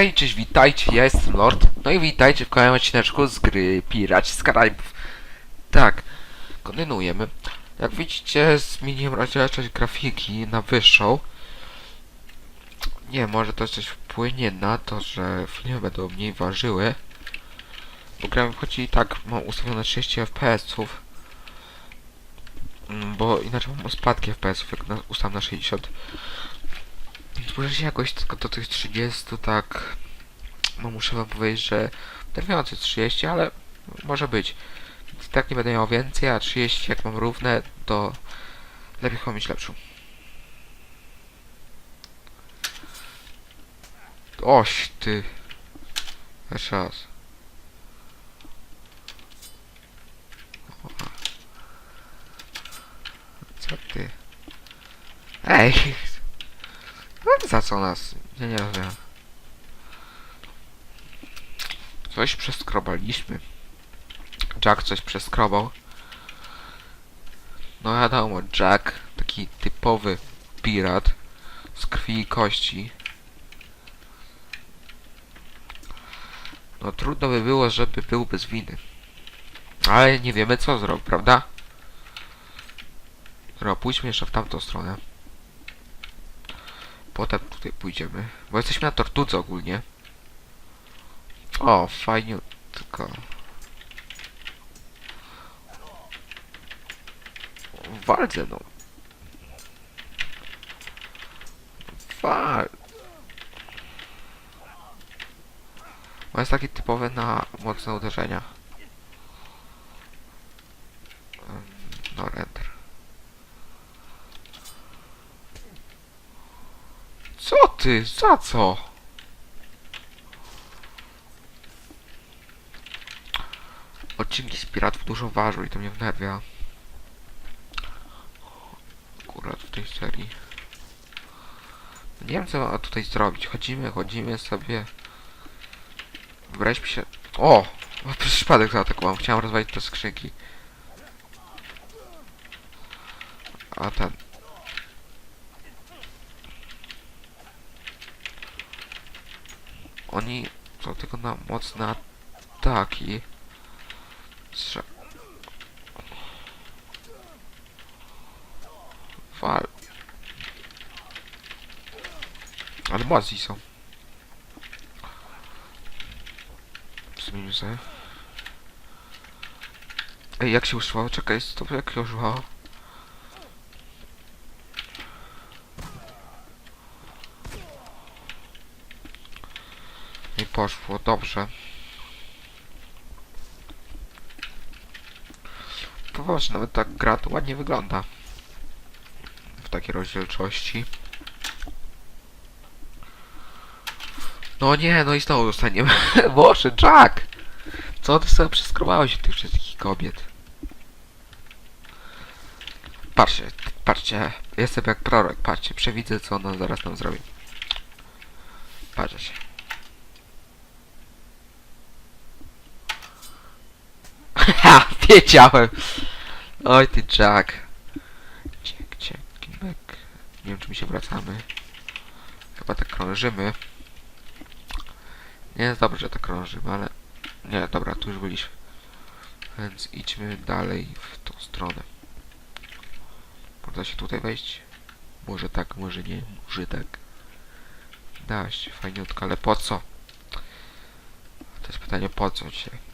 Hej, cześć, witajcie, ja jestem Lord. No i witajcie w kolejnym odcineczku z gry Piraci z Karaibów. Tak, kontynuujemy. Jak widzicie, zmieniłem rozdzielczość grafiki na wyższą. Nie, może to coś wpłynie na to, że filmy będą mniej ważyły. Bo gra mi wchodzi i tak, mam ustawione 30 FPS-ów. Mm, Bo inaczej mam spadki FPS-ów, jak na, ustawiam na 60. Muszę się jakoś tylko do tych 30 tak... No muszę wam powiedzieć, że drwiący 30, ale może być. Więc tak nie będę miał więcej, a 30 jak mam równe, to lepiej chyba mieć lepszą. Oś ty. Jeszcze raz. Co ty? Ej! Za co nas? Nie, nie rozumiem. Coś przeskrobaliśmy. Jack coś przeskrobał. No wiadomo, Jack, taki typowy pirat z krwi i kości. No trudno by było, żeby był bez winy. Ale nie wiemy co zrobił, prawda? Dobra, pójdźmy jeszcze w tamtą stronę. Potem tutaj pójdziemy. Bo jesteśmy na tortudze ogólnie. O, fajnie, tylko... No. Wal... Bo jest taki typowy na mocne uderzenia. Ym, No, enter. Co ty? Za co? Odcinki z piratów dużo ważą i to mnie wnerwia. Akurat w tej serii. Nie wiem co tutaj zrobić. Chodzimy, chodzimy sobie. Wybraliśmy się... O przez przypadek zaatakowałem. Chciałem rozwalić te skrzynki. A ten... Oni są tylko na mocne ataki. Strze... Wal... Ale mocni są. Zmienimy sobie. Ej, jak się używało? Czekaj, stop, jak się używało? I poszło, dobrze. Poważnie, nawet tak gra to ładnie wygląda. W takiej rozdzielczości. No nie, no i znowu dostaniemy. Boże, Jack! Co ty sobie przeskrobałeś tych wszystkich kobiet? Patrzcie, patrzcie, jestem jak prorok, patrzcie, przewidzę co ona zaraz nam zrobi. Patrzcie Ha, wiedziałem! Oj ty Jack. Ciek, ciek, kimek. Nie wiem czy my się wracamy. Chyba tak krążymy. Nie jest dobrze, że tak krążymy, ale... Nie, dobra, tu już byliśmy. Więc idźmy dalej w tą stronę. Można się tutaj wejść? Może tak, może nie, może tak. Da się, fajniutko, ale po co? To jest pytanie po co dzisiaj?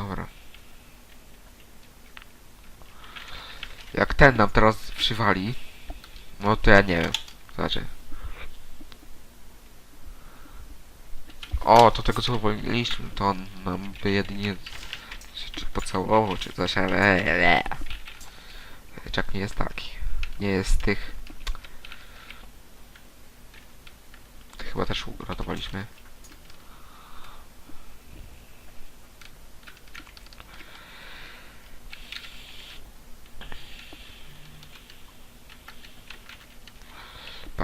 Dobra. Jak ten nam teraz przywali, no to ja nie wiem. Znaczy. O, to tego co uwolniliśmy, to on nam by jedynie czy, pocałował, czy coś, ale... Czak nie jest taki. Nie jest z. Tych chyba też uratowaliśmy.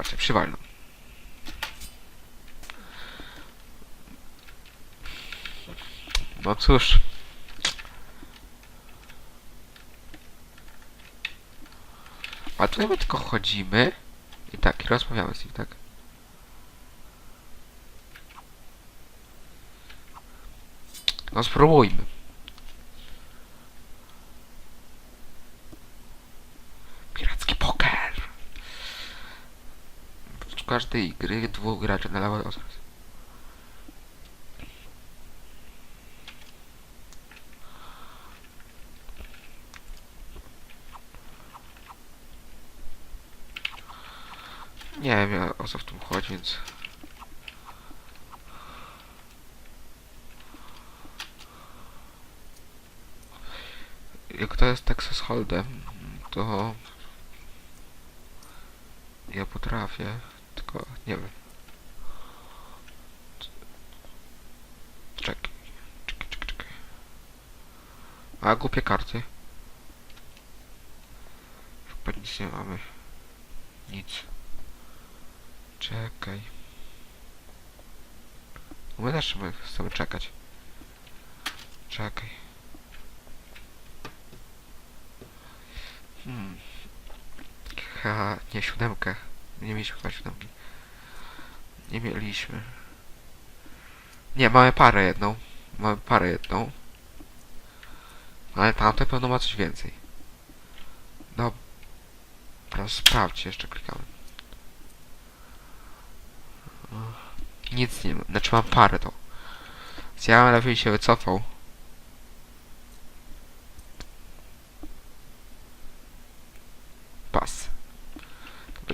Patrzcie, przywalną. No cóż. A tutaj my tylko chodzimy I tak, i rozmawiamy z nim, tak? No spróbujmy. Każdej gry dwóch graczy na lewo osób. Nie wiem o co w tym chodzi, więc... Jak to jest Texas Hold'em, to... Ja potrafię, nie wiem. Czekaj, czekaj, czekaj, czekaj. A, głupie karty. Chyba nic nie mamy. Nic. Czekaj. My też my chcemy czekać. Czekaj. Hmm. Ha, nie siódemkę. Nie mieliśmy chyba siódemki. Nie mieliśmy. Nie, mamy parę jedną. Mamy parę jedną. Ale tamte pewno ma coś więcej. Dobra, sprawdź jeszcze klikamy. Nic nie ma. Znaczy mam parę to. Więc ja lepiej się wycofał. Pas.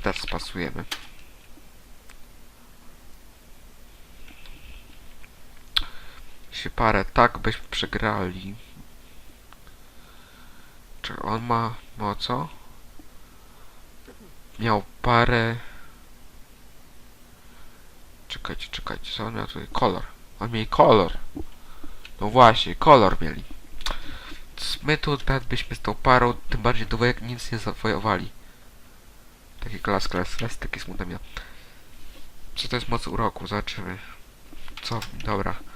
Teraz spasujemy. Jeśli parę tak byśmy przegrali. Czy on ma... ma? Miał parę... Czekajcie, czekajcie, co on miał tutaj? Kolor. On miał kolor. No właśnie, kolor mieli. My tu nawet byśmy z tą parą, tym bardziej dwójek nic nie zawojowali. Taki klas, klas, klas, taki smutny miał. Co to jest moc uroku? Zobaczymy. Co? Dobra.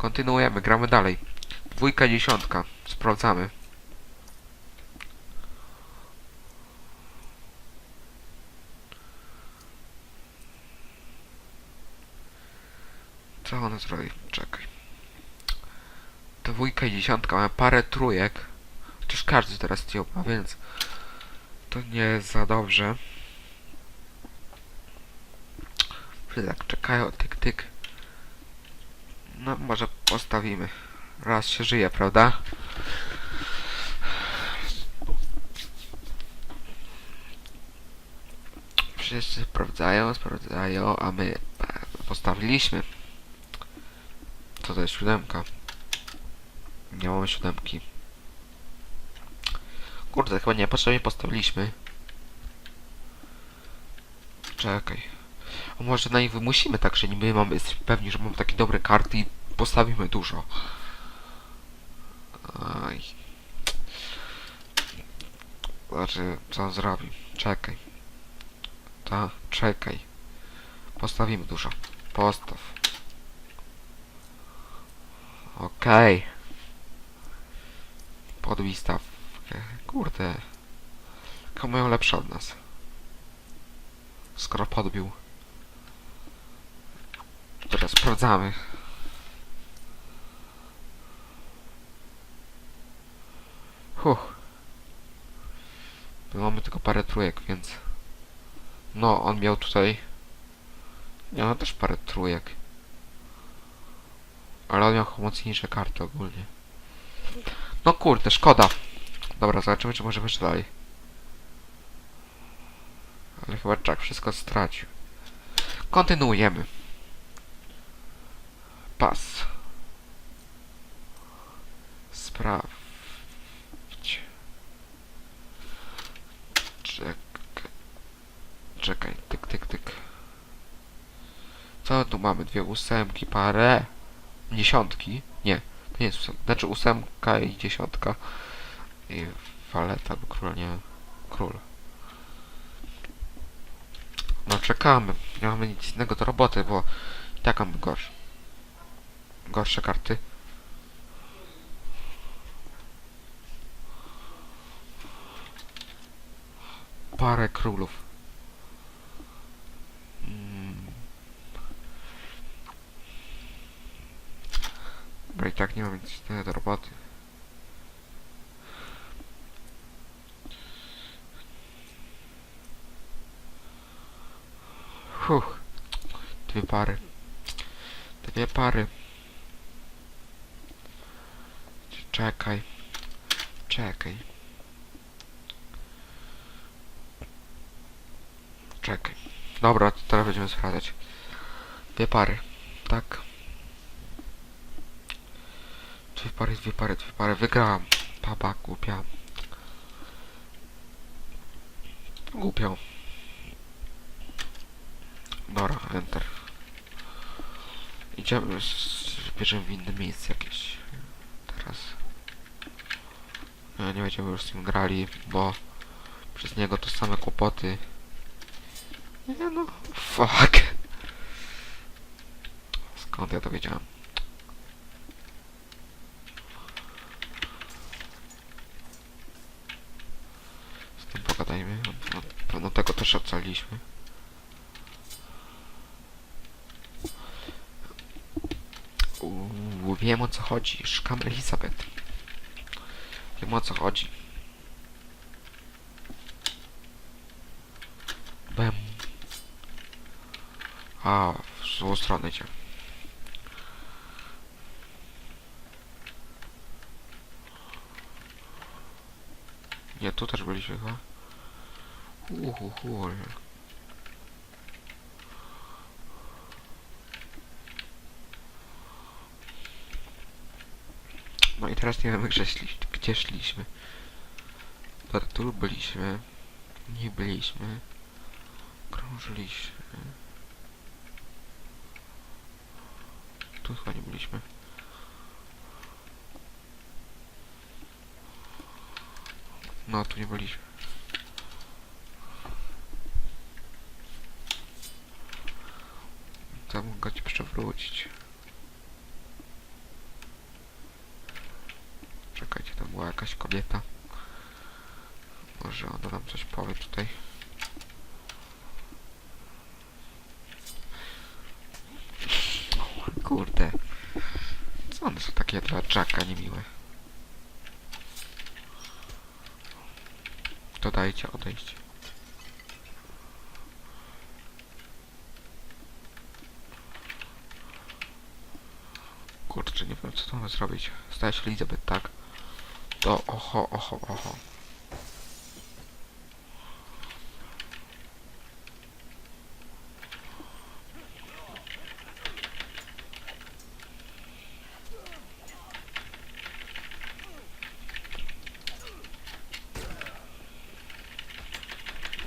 Kontynuujemy, gramy dalej. Dwójka, dziesiątka. Sprawdzamy. Co ona zrobi? Czekaj. Dwójka i dziesiątka, mamy parę trójek. Chociaż każdy teraz a więc to nie jest za dobrze. Wszyscy tak czekają, tyk, tyk. No, może postawimy. Raz się żyje, prawda? Wszyscy sprawdzają, sprawdzają, a my e, postawiliśmy. Co to jest siódemka? Nie mamy siódemki. Kurde, chyba niepotrzebnie postawiliśmy. Czekaj. Może na nich wymusimy tak, że niby mamy jesteśmy pewni, że mamy takie dobre karty i postawimy dużo. Aj. Znaczy, co on zrobi? Czekaj. Ta, czekaj. Postawimy dużo. Postaw. Okej. Podbij stawkę. Kurde. Mają lepsze od nas? Skoro podbił. Teraz sprawdzamy. Huh. My mamy tylko parę trójek, więc... No, on miał tutaj... On też parę trójek. Ale on miał mocniejsze karty ogólnie. No kurde, szkoda. Dobra, zobaczymy, czy możemy jeszcze dalej. Ale chyba Jack wszystko stracił. Kontynuujemy. Pas. Sprawdź. Czekaj. Czekaj, tyk, tyk, tyk. Co tu mamy? Dwie ósemki, parę. Dziesiątki? Nie, to nie jest ósemka. Znaczy ósemka i dziesiątka. I waleta, bo król nie... Król. No czekamy. Nie mamy nic innego do roboty, bo i tak mamy gorsze gorsze karty. Parę królów. Hmm. Dobra, i tak nie mam nic do roboty. Fuh, dwie pary. Dwie pary. Czekaj. Czekaj. Czekaj. Dobra, teraz będziemy sprawdzać. Dwie pary. Tak. Dwie pary, dwie pary, dwie pary. Wygrałam. Baba, głupia. Głupio. Dobra, enter. Idziemy, bierzemy w inne miejsce jakieś. Teraz. No, nie będziemy już z tym grali, bo przez niego to same kłopoty. Nie no, fuck. Skąd ja to wiedziałem? Z tym pogadajmy. No, pewno tego też ocaliśmy. Uuu, wiem o co chodzi. Szukam Elizabeth. Wiem o co chodzi. Bem. A, w złą stronę idzie. Nie, tu też byliśmy chyba. Uhuhu. No i teraz nie wiemy, gdzie, szli, gdzie szliśmy. Dobra, tu byliśmy. Nie byliśmy. Krążyliśmy. Tu chyba nie byliśmy. No, tu nie byliśmy. To mogę ci przewrócić. Czekajcie, tam była jakaś kobieta. Może ona nam coś powie tutaj. Kurde. Co one są takie dla Jacka niemiłe? Dodajcie, odejść. Kurczę, nie wiem co tu mamy zrobić. Staje się Elizabeth, tak? To oho, oho, oho.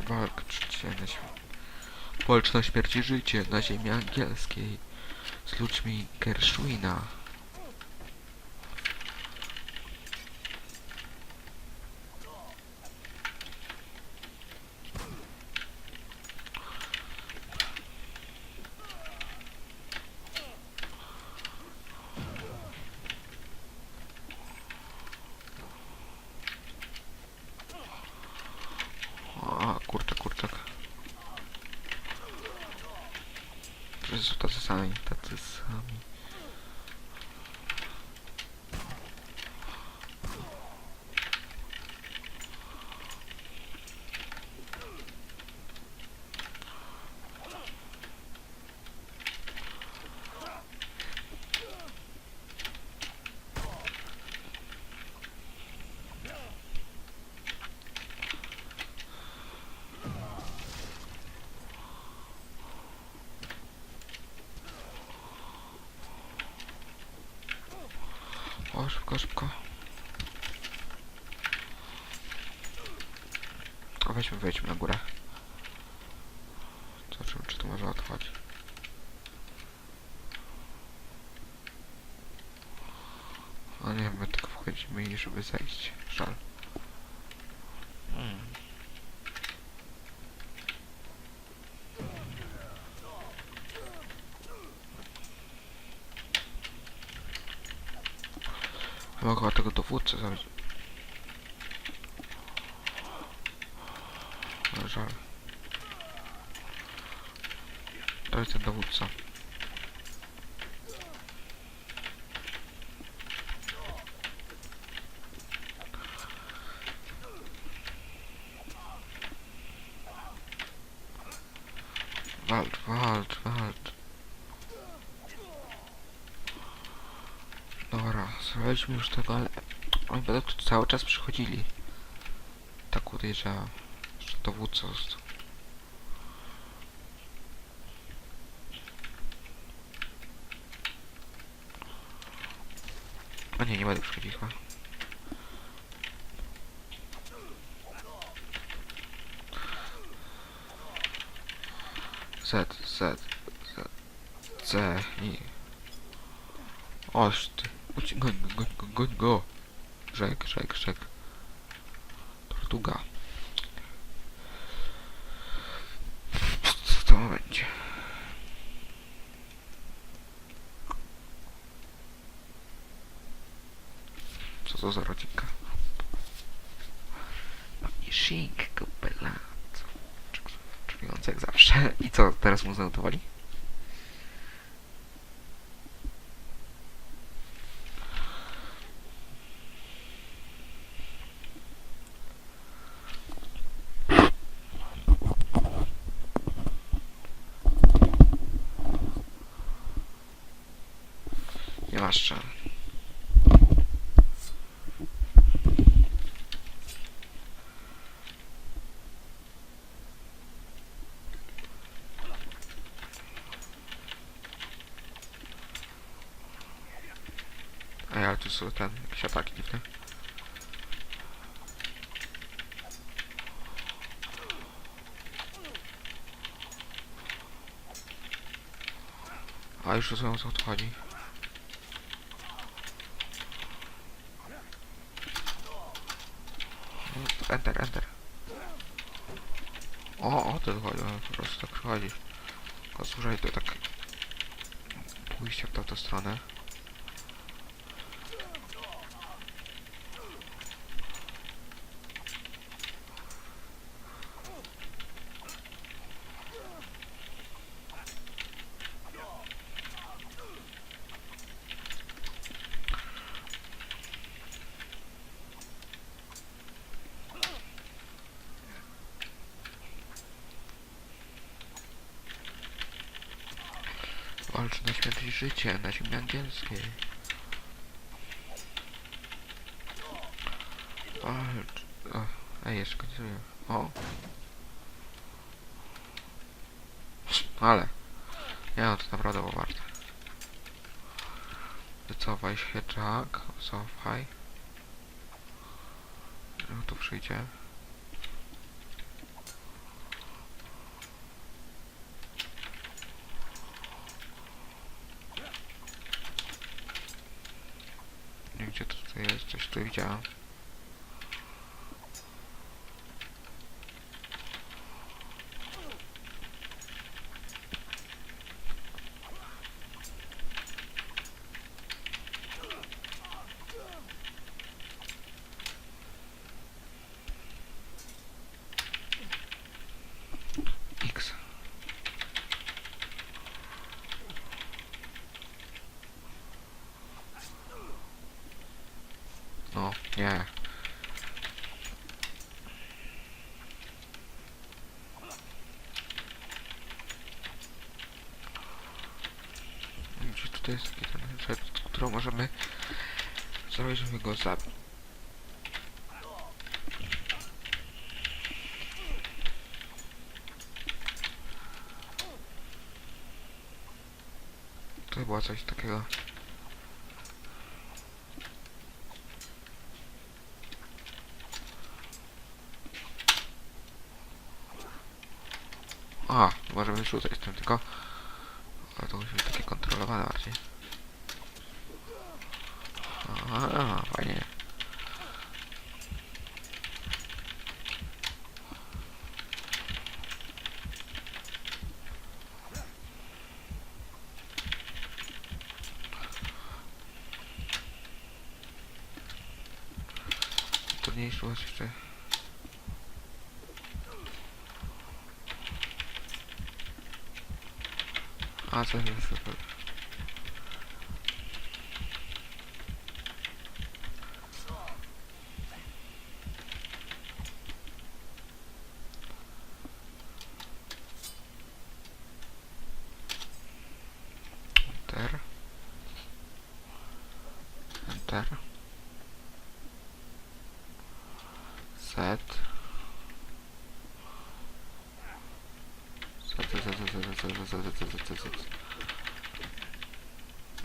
Na śmierć. Walcz na śmierć życie na ziemi angielskiej z ludźmi Gershwina. 1つ2つ3つ4つ5つ Weźmy, wejdźmy na górę. Zobaczymy, czy to może odchodzi. A nie, my tylko wchodzimy i żeby zejść. Żal. Mogę chyba tego dowódcę zabić. ojca dowódca. Walt, Walt, Walt. Dobra, zrobiliśmy już tego, ale oni będą tu cały czas przychodzili. Tak podejrzewam, że dowódca został. A nie, nie będę przychodził chyba. Z, Z, Z, C, i... Oż ty, uci- goń, go, goń, go, goń go. Rzek, rzek, rzek. Tortuga. Co to będzie? Co za rodzinka? Shink, kopela. Czujący jak zawsze. I co, teraz mu zanotowali? Nie masz czym. Ej, ale tu są ten, jakieś ataki dziwne. A już rozumiem o co chodzi. No, Enter, enter. O, o to chodzi, on po prostu tak słuchaj, to tak pójście w tamtą stronę. Walcz na śmierć i życie na ziemi angielskiej. Walcz. O, ej, jeszcze końcuję. O. Ale. Nie no, to naprawdę było warte. Wycofaj się, Jack. Cofaj. No tu przyjdzie. Nie wiem, gdzie to tutaj jest, coś tu widziałem. No, nie. Gdzie tutaj jest taki ten rzecz, którą możemy zrobić, żeby go zabić. To było coś takiego. A, możemy rzucać tym tylko. Ale to musi być takie kontrolowane bardziej. Aha, fajnie. Trudniejszy was jeszcze. A, co jest super. enter.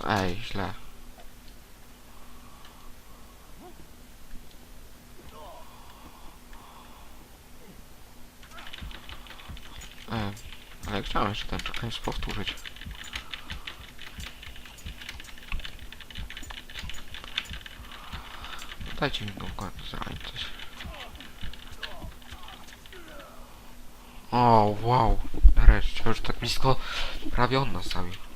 Ej, źle. E, ale chciałem jeszcze ten czekając powtórzyć. Dajcie mi końcu zrobić coś. O, wow. Nareszcie, już tak blisko. Prawie on nas zabił.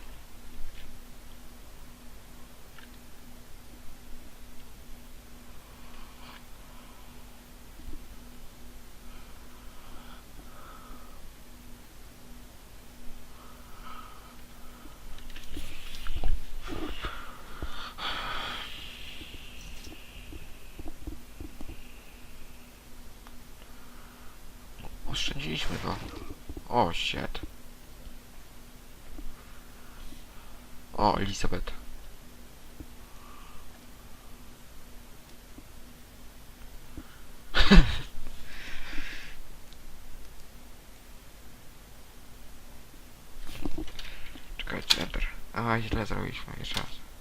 Oszczędziliśmy go. O, shit. O, Elizabeth. Czekajcie, enter. A, źle zrobiliśmy. Jeszcze raz.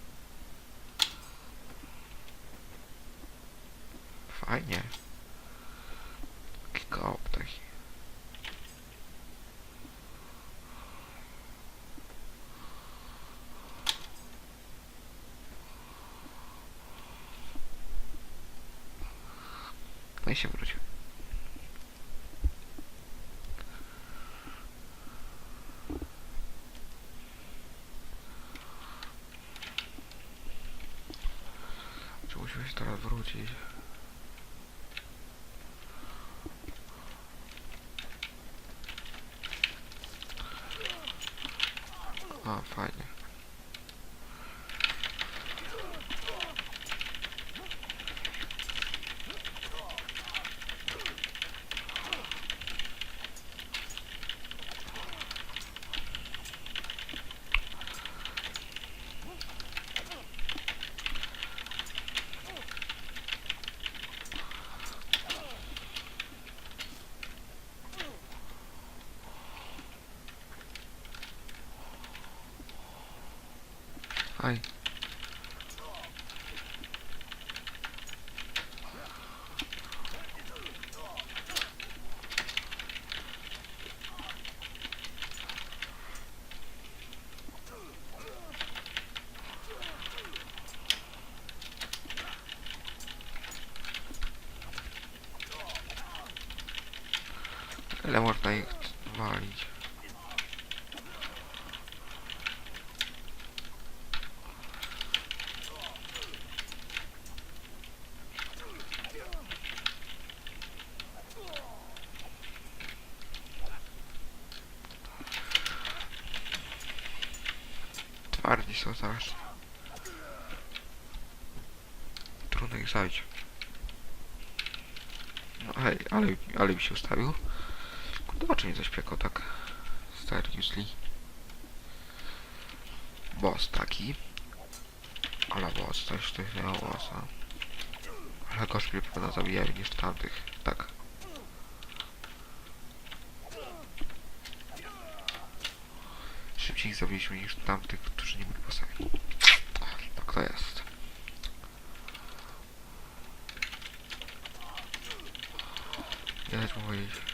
просто разрутить. А, Фаня. Ile można ich walić? Twardzi są strasznie. Trudno ich zabić. No hej, ale, ale mi się ustawił. Kurde, oczy mi zaśpiekał tak. Seriously. Boss taki. Ale boss, coś tych miało bossa. Ale gorzej mnie pewno zabijają niż tamtych. Tak. Szybciej ich zabiliśmy niż tamtych, którzy nie byli bossami. Tak to jest. Dać mu powiedzieć.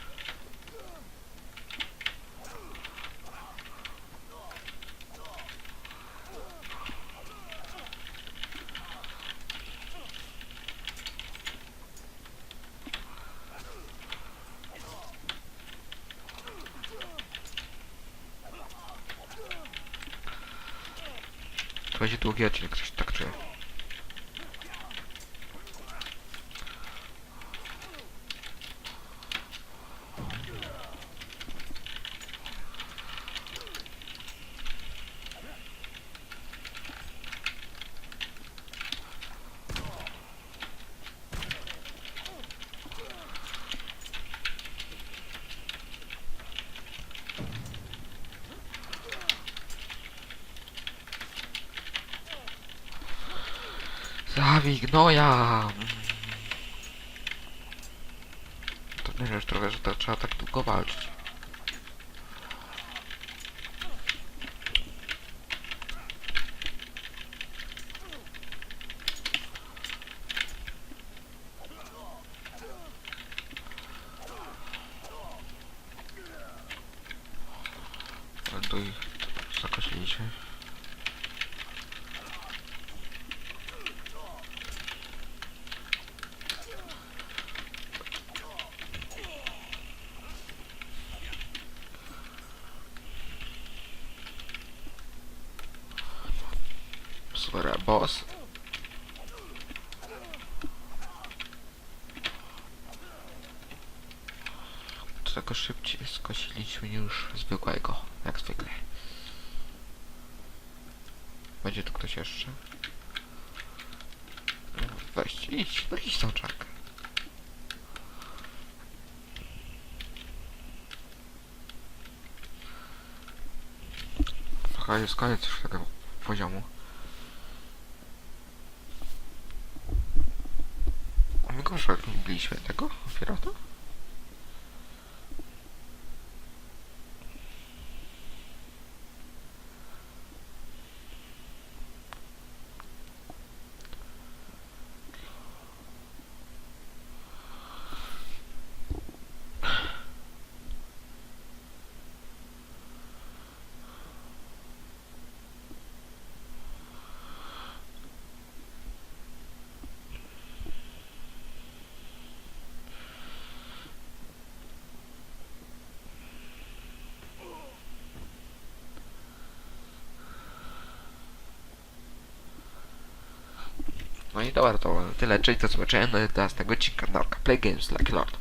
drugi odcinek. Zabij gnoja! To nie już trochę, że to trzeba tak długo walczyć. Tu ich zakosiliśmy. Super, boss. Czego szybciej skosiliśmy niż zwykłego, jak zwykle. Będzie tu ktoś jeszcze? No, Weź, idź, no idź tą czak. Trochę jest koniec już tego poziomu. My go byliśmy tego pirata? No i dobra, to tyle, czyli do zobaczenia do następnego odcinka Narka Play Games Lucky Lord.